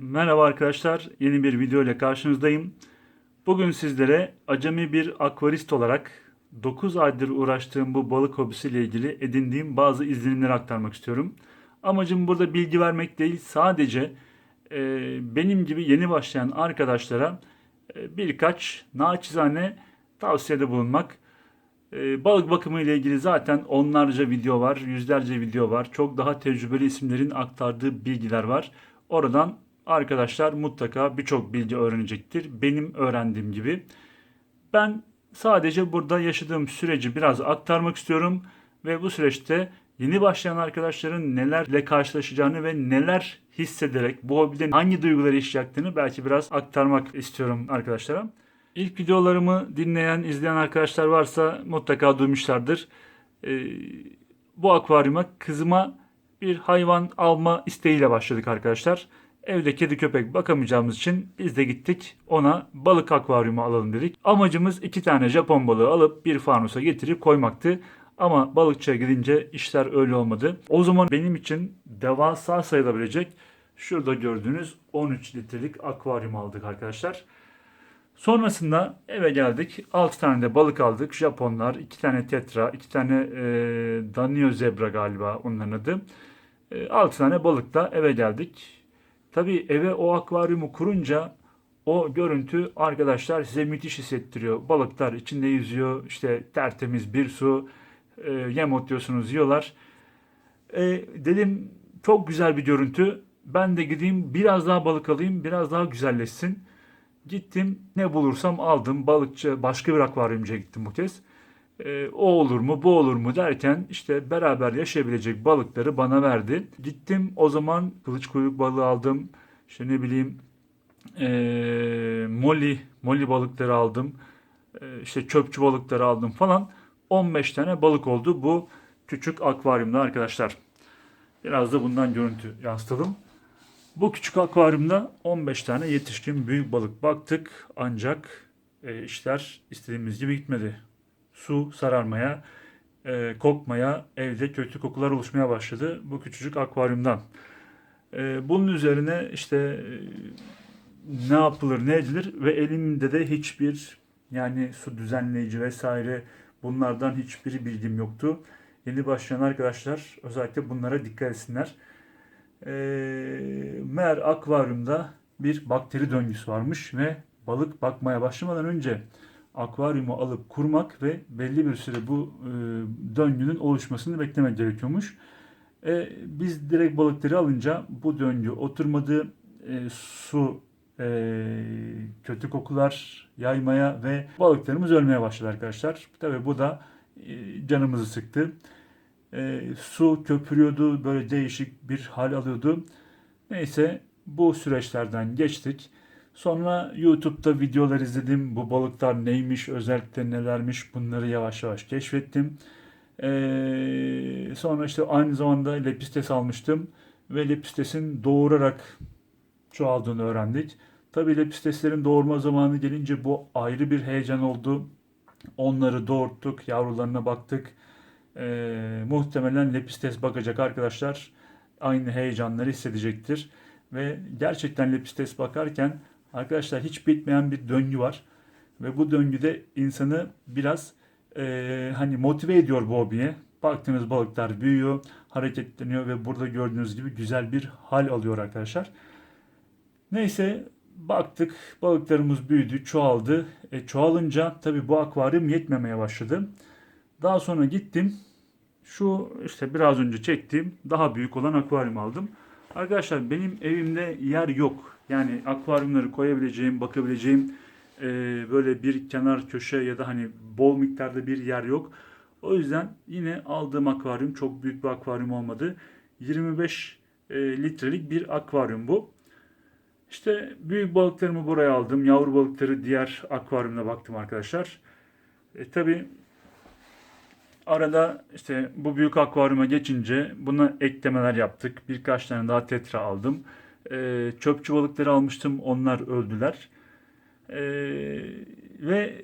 Merhaba arkadaşlar, yeni bir video ile karşınızdayım. Bugün sizlere acemi bir akvarist olarak 9 aydır uğraştığım bu balık hobisiyle ilgili edindiğim bazı izlenimleri aktarmak istiyorum. Amacım burada bilgi vermek değil, sadece e, benim gibi yeni başlayan arkadaşlara e, birkaç naçizane tavsiyede bulunmak. E, balık bakımı ile ilgili zaten onlarca video var, yüzlerce video var. Çok daha tecrübeli isimlerin aktardığı bilgiler var. Oradan arkadaşlar mutlaka birçok bilgi öğrenecektir. Benim öğrendiğim gibi. Ben sadece burada yaşadığım süreci biraz aktarmak istiyorum ve bu süreçte yeni başlayan arkadaşların nelerle karşılaşacağını ve neler hissederek bu hobide hangi duyguları yaşayacaktığını belki biraz aktarmak istiyorum arkadaşlara. İlk videolarımı dinleyen, izleyen arkadaşlar varsa mutlaka duymuşlardır. Ee, bu akvaryuma kızıma bir hayvan alma isteğiyle başladık arkadaşlar. Evde kedi köpek bakamayacağımız için biz de gittik ona balık akvaryumu alalım dedik. Amacımız iki tane Japon balığı alıp bir fanusa getirip koymaktı. Ama balıkçıya gidince işler öyle olmadı. O zaman benim için devasa sayılabilecek şurada gördüğünüz 13 litrelik akvaryum aldık arkadaşlar. Sonrasında eve geldik. 6 tane de balık aldık. Japonlar, 2 tane tetra, 2 tane e, Danio zebra galiba onların adı. E, 6 tane balıkla eve geldik. Tabii eve o akvaryumu kurunca o görüntü arkadaşlar size müthiş hissettiriyor. Balıklar içinde yüzüyor. işte tertemiz bir su. E, yem atıyorsunuz yiyorlar. E, dedim çok güzel bir görüntü. Ben de gideyim biraz daha balık alayım. Biraz daha güzelleşsin. Gittim ne bulursam aldım. Balıkçı başka bir akvaryumcuya gittim bu kez. E, o olur mu bu olur mu derken işte beraber yaşayabilecek balıkları bana verdi. Gittim o zaman kılıç kuyruk balığı aldım. İşte ne bileyim e, molly, molly balıkları aldım. E, işte çöpçü balıkları aldım falan. 15 tane balık oldu bu küçük akvaryumda arkadaşlar. Biraz da bundan görüntü yansıtalım. Bu küçük akvaryumda 15 tane yetişkin büyük balık baktık ancak e, işler istediğimiz gibi gitmedi. Su sararmaya, e, kokmaya, evde kötü kokular oluşmaya başladı bu küçücük akvaryumdan. E, bunun üzerine işte e, ne yapılır ne edilir ve elimde de hiçbir yani su düzenleyici vesaire bunlardan hiçbir bilgim yoktu. Yeni başlayan arkadaşlar özellikle bunlara dikkat etsinler. E, meğer akvaryumda bir bakteri döngüsü varmış ve balık bakmaya başlamadan önce akvaryumu alıp kurmak ve belli bir süre bu e, döngünün oluşmasını beklemek gerekiyormuş. E, biz direkt balıkları alınca bu döngü oturmadı. E, su e, kötü kokular yaymaya ve balıklarımız ölmeye başladı arkadaşlar. Tabii bu da e, canımızı sıktı. E, su köpürüyordu, böyle değişik bir hal alıyordu. Neyse bu süreçlerden geçtik. Sonra YouTube'da videolar izledim. Bu balıklar neymiş, özellikle nelermiş bunları yavaş yavaş keşfettim. Ee, sonra işte aynı zamanda lepistes almıştım. Ve lepistesin doğurarak çoğaldığını öğrendik. Tabii lepisteslerin doğurma zamanı gelince bu ayrı bir heyecan oldu. Onları doğurttuk, yavrularına baktık. Ee, muhtemelen lepistes bakacak arkadaşlar aynı heyecanları hissedecektir. Ve gerçekten lepistes bakarken arkadaşlar hiç bitmeyen bir döngü var. Ve bu döngüde insanı biraz e, hani motive ediyor bu hobiye. Baktığınız balıklar büyüyor, hareketleniyor ve burada gördüğünüz gibi güzel bir hal alıyor arkadaşlar. Neyse baktık balıklarımız büyüdü, çoğaldı. E, çoğalınca tabii bu akvaryum yetmemeye başladı. Daha sonra gittim. Şu işte biraz önce çektiğim daha büyük olan akvaryum aldım. Arkadaşlar benim evimde yer yok. Yani akvaryumları koyabileceğim, bakabileceğim e, böyle bir kenar köşe ya da hani bol miktarda bir yer yok. O yüzden yine aldığım akvaryum çok büyük bir akvaryum olmadı. 25 e, litrelik bir akvaryum bu. İşte büyük balıklarımı buraya aldım. Yavru balıkları diğer akvaryumda baktım arkadaşlar. E, tabii arada işte bu büyük akvaryuma geçince buna eklemeler yaptık. Birkaç tane daha tetra aldım. E, çöpçü balıkları almıştım. Onlar öldüler. E, ve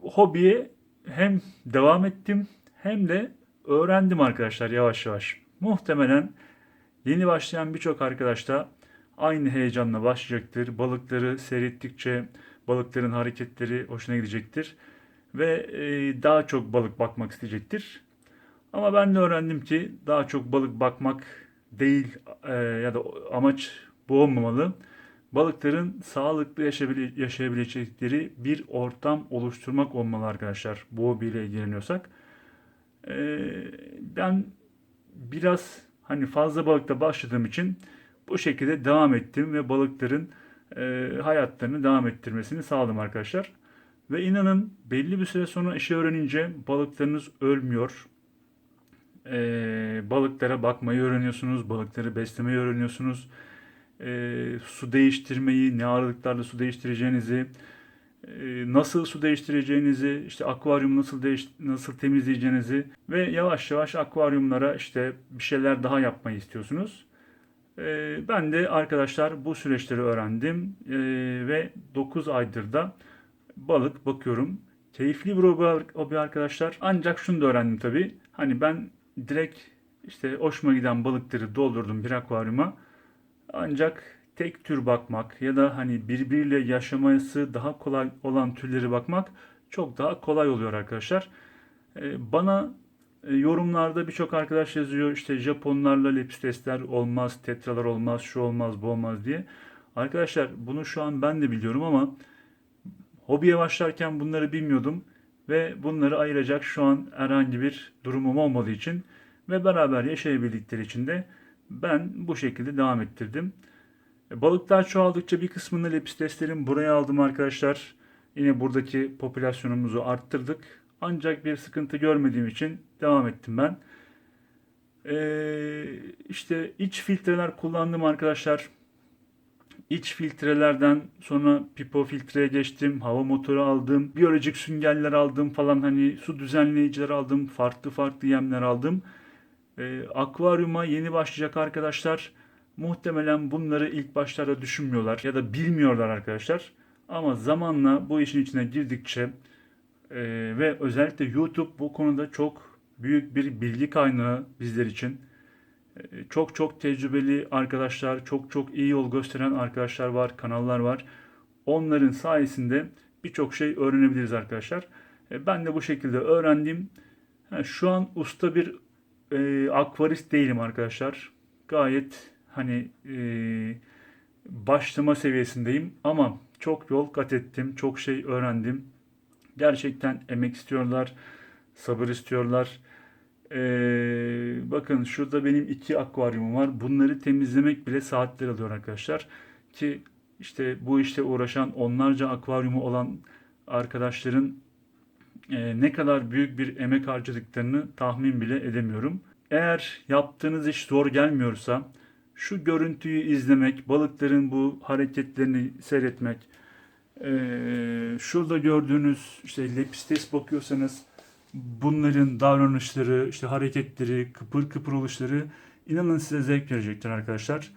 hobiye hem devam ettim hem de öğrendim arkadaşlar yavaş yavaş. Muhtemelen yeni başlayan birçok arkadaş da aynı heyecanla başlayacaktır. Balıkları seyrettikçe balıkların hareketleri hoşuna gidecektir ve e, daha çok balık bakmak isteyecektir. Ama ben de öğrendim ki daha çok balık bakmak değil e, ya da amaç bu olmamalı. Balıkların sağlıklı yaşayabile- yaşayabilecekleri bir ortam oluşturmak olmalı arkadaşlar. Bu hobiyle ilgileniyorsak. E, ben biraz hani fazla balıkta başladığım için bu şekilde devam ettim ve balıkların e, hayatlarını devam ettirmesini sağladım arkadaşlar. Ve inanın belli bir süre sonra işi öğrenince balıklarınız ölmüyor. E, balıklara bakmayı öğreniyorsunuz, balıkları beslemeyi öğreniyorsunuz. E, su değiştirmeyi, ne aralıklarla su değiştireceğinizi, e, nasıl su değiştireceğinizi, işte akvaryum nasıl değiş nasıl temizleyeceğinizi ve yavaş yavaş akvaryumlara işte bir şeyler daha yapmayı istiyorsunuz. E, ben de arkadaşlar bu süreçleri öğrendim E, ve 9 aydır da balık bakıyorum. Keyifli bir hobi arkadaşlar. Ancak şunu da öğrendim tabii. Hani ben direkt işte hoşuma giden balıkları doldurdum bir akvaryuma. Ancak tek tür bakmak ya da hani birbiriyle yaşaması daha kolay olan türleri bakmak çok daha kolay oluyor arkadaşlar. Ee, Bana e, yorumlarda birçok arkadaş yazıyor işte Japonlarla lepistesler olmaz, tetralar olmaz, şu olmaz, bu olmaz diye. Arkadaşlar bunu şu an ben de biliyorum ama hobiye başlarken bunları bilmiyordum ve bunları ayıracak şu an herhangi bir durumum olmadığı için ve beraber yaşayabildikleri için de ben bu şekilde devam ettirdim. E, Balıklar çoğaldıkça bir kısmını lepisteslerin buraya aldım arkadaşlar. Yine buradaki popülasyonumuzu arttırdık. Ancak bir sıkıntı görmediğim için devam ettim ben. Ee, işte iç filtreler kullandım arkadaşlar. İç filtrelerden sonra pipo filtreye geçtim. Hava motoru aldım. Biyolojik süngerler aldım falan. Hani su düzenleyiciler aldım. Farklı farklı yemler aldım. Ee, akvaryuma yeni başlayacak arkadaşlar muhtemelen bunları ilk başlarda düşünmüyorlar ya da bilmiyorlar arkadaşlar. Ama zamanla bu işin içine girdikçe e, ve özellikle YouTube bu konuda çok büyük bir bilgi kaynağı bizler için. E, çok çok tecrübeli arkadaşlar, çok çok iyi yol gösteren arkadaşlar var, kanallar var. Onların sayesinde birçok şey öğrenebiliriz arkadaşlar. E, ben de bu şekilde öğrendim. Şu an usta bir e, akvarist değilim arkadaşlar. Gayet hani e, başlama seviyesindeyim ama çok yol kat ettim, çok şey öğrendim. Gerçekten emek istiyorlar, sabır istiyorlar. E, bakın şurada benim iki akvaryumum var. Bunları temizlemek bile saatler alıyor arkadaşlar. Ki işte bu işte uğraşan onlarca akvaryumu olan arkadaşların e, ne kadar büyük bir emek harcadıklarını tahmin bile edemiyorum. Eğer yaptığınız iş zor gelmiyorsa şu görüntüyü izlemek, balıkların bu hareketlerini seyretmek, eee, şurada gördüğünüz işte lepistes bakıyorsanız bunların davranışları, işte hareketleri, kıpır kıpır oluşları inanın size zevk verecektir arkadaşlar.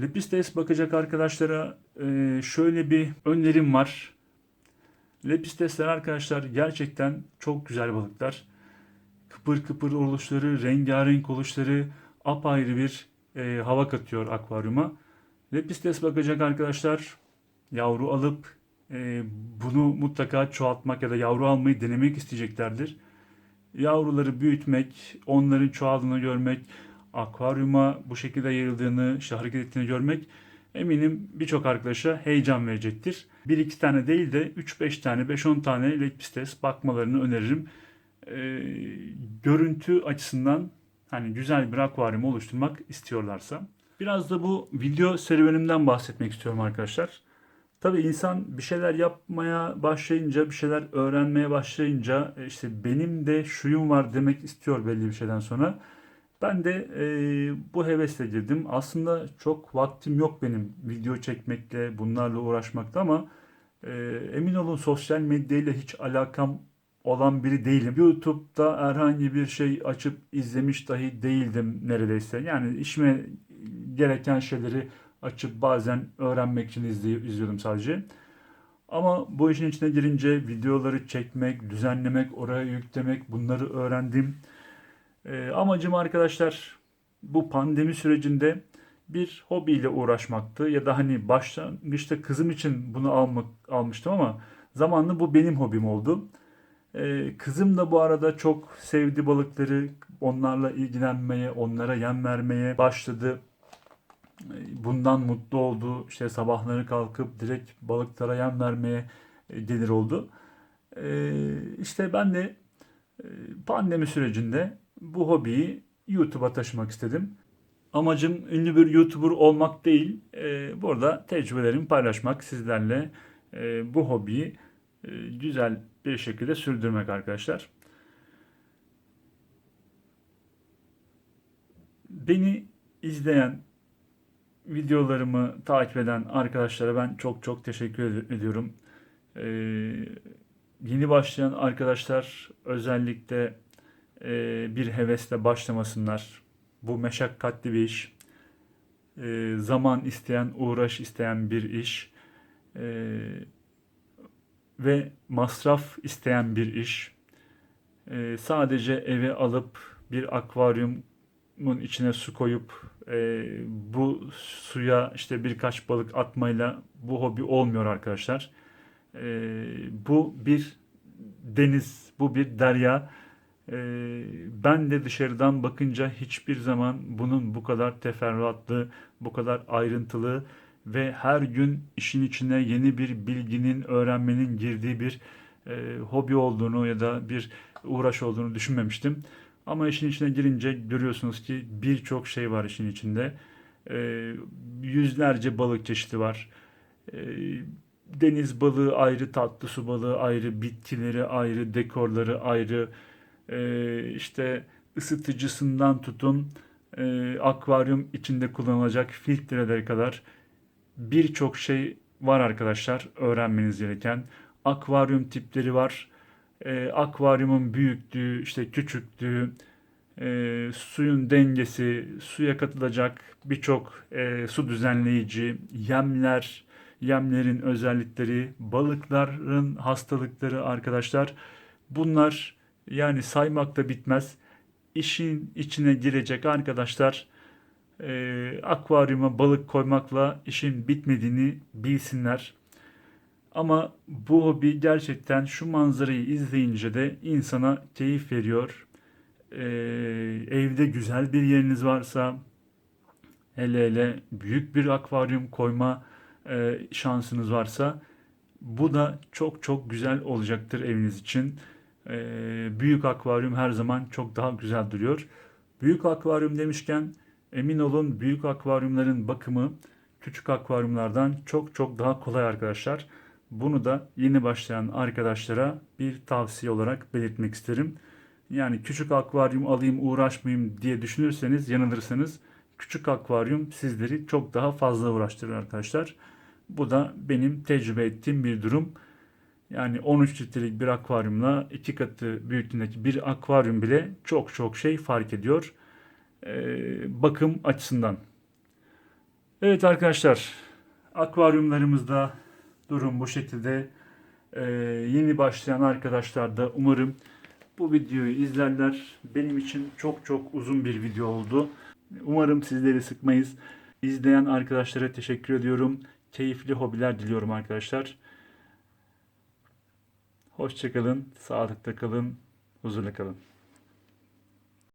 Lepistes bakacak arkadaşlara eee, şöyle bir önerim var. Lepistesler arkadaşlar gerçekten çok güzel balıklar. Kıpır kıpır oluşları, rengarenk oluşları apayrı bir e, hava katıyor akvaryuma. Lepistes bakacak arkadaşlar yavru alıp e, bunu mutlaka çoğaltmak ya da yavru almayı denemek isteyeceklerdir. Yavruları büyütmek, onların çoğaldığını görmek, akvaryuma bu şekilde yayıldığını, işte hareket ettiğini görmek eminim birçok arkadaşa heyecan verecektir. Bir iki tane değil de 3-5 tane, 5-10 tane Lepistes bakmalarını öneririm. E, görüntü açısından hani güzel bir akvaryum oluşturmak istiyorlarsa. Biraz da bu video serüvenimden bahsetmek istiyorum arkadaşlar. Tabii insan bir şeyler yapmaya başlayınca, bir şeyler öğrenmeye başlayınca e, işte benim de şuyum var demek istiyor belli bir şeyden sonra. Ben de e, bu hevesle girdim. Aslında çok vaktim yok benim video çekmekle, bunlarla uğraşmakta ama e, emin olun sosyal medyayla hiç alakam olan biri değilim. YouTube'da herhangi bir şey açıp izlemiş dahi değildim neredeyse. Yani işime gereken şeyleri açıp bazen öğrenmek için izley- izliyordum sadece. Ama bu işin içine girince videoları çekmek, düzenlemek, oraya yüklemek bunları öğrendim. Ee, amacım arkadaşlar bu pandemi sürecinde bir hobiyle uğraşmaktı ya da hani başlangıçta kızım için bunu almak almıştım ama zamanla bu benim hobim oldu. Ee, kızım da bu arada çok sevdi balıkları, onlarla ilgilenmeye, onlara yem vermeye başladı. Bundan mutlu oldu. İşte sabahları kalkıp direkt balıklara yem vermeye e, gelir oldu. Ee, işte ben de e, pandemi sürecinde bu hobiyi YouTube'a taşımak istedim. Amacım ünlü bir YouTuber olmak değil, e, burada tecrübelerimi paylaşmak sizlerle e, bu hobiyi e, güzel bir şekilde sürdürmek arkadaşlar. Beni izleyen, videolarımı takip eden arkadaşlara ben çok çok teşekkür ed- ediyorum. E, yeni başlayan arkadaşlar özellikle e, bir hevesle başlamasınlar. Bu meşakkatli bir iş. E, zaman isteyen, uğraş isteyen bir iş. E, ve masraf isteyen bir iş. E, sadece eve alıp bir akvaryumun içine su koyup e, bu suya işte birkaç balık atmayla bu hobi olmuyor arkadaşlar. E, bu bir deniz, bu bir derya. Ee, ben de dışarıdan bakınca hiçbir zaman bunun bu kadar teferruatlı, bu kadar ayrıntılı ve her gün işin içine yeni bir bilginin, öğrenmenin girdiği bir e, hobi olduğunu ya da bir uğraş olduğunu düşünmemiştim. Ama işin içine girince görüyorsunuz ki birçok şey var işin içinde. Ee, yüzlerce balık çeşidi var. Ee, deniz balığı ayrı, tatlı su balığı ayrı, bitkileri ayrı, dekorları ayrı e, işte ısıtıcısından tutun e, akvaryum içinde kullanılacak filtrelere kadar birçok şey var arkadaşlar öğrenmeniz gereken. Akvaryum tipleri var. E, akvaryumun büyüklüğü, işte küçüklüğü, e, suyun dengesi, suya katılacak birçok e, su düzenleyici, yemler, yemlerin özellikleri, balıkların hastalıkları arkadaşlar. Bunlar yani saymak da bitmez. İşin içine girecek arkadaşlar e, akvaryuma balık koymakla işin bitmediğini bilsinler. Ama bu hobi gerçekten şu manzarayı izleyince de insana keyif veriyor. E, evde güzel bir yeriniz varsa hele hele büyük bir akvaryum koyma e, şansınız varsa bu da çok çok güzel olacaktır eviniz için. Ee, büyük akvaryum her zaman çok daha güzel duruyor. Büyük akvaryum demişken emin olun büyük akvaryumların bakımı küçük akvaryumlardan çok çok daha kolay arkadaşlar. Bunu da yeni başlayan arkadaşlara bir tavsiye olarak belirtmek isterim. Yani küçük akvaryum alayım uğraşmayayım diye düşünürseniz yanılırsanız küçük akvaryum sizleri çok daha fazla uğraştırır arkadaşlar. Bu da benim tecrübe ettiğim bir durum. Yani 13 litrelik bir akvaryumla iki katı büyüklüğündeki bir akvaryum bile çok çok şey fark ediyor. Ee, bakım açısından. Evet arkadaşlar akvaryumlarımızda durum bu şekilde. Ee, yeni başlayan arkadaşlar da umarım bu videoyu izlerler. Benim için çok çok uzun bir video oldu. Umarım sizleri sıkmayız. İzleyen arkadaşlara teşekkür ediyorum. Keyifli hobiler diliyorum arkadaşlar. Hoşçakalın, sağlıkta kalın, huzurla kalın.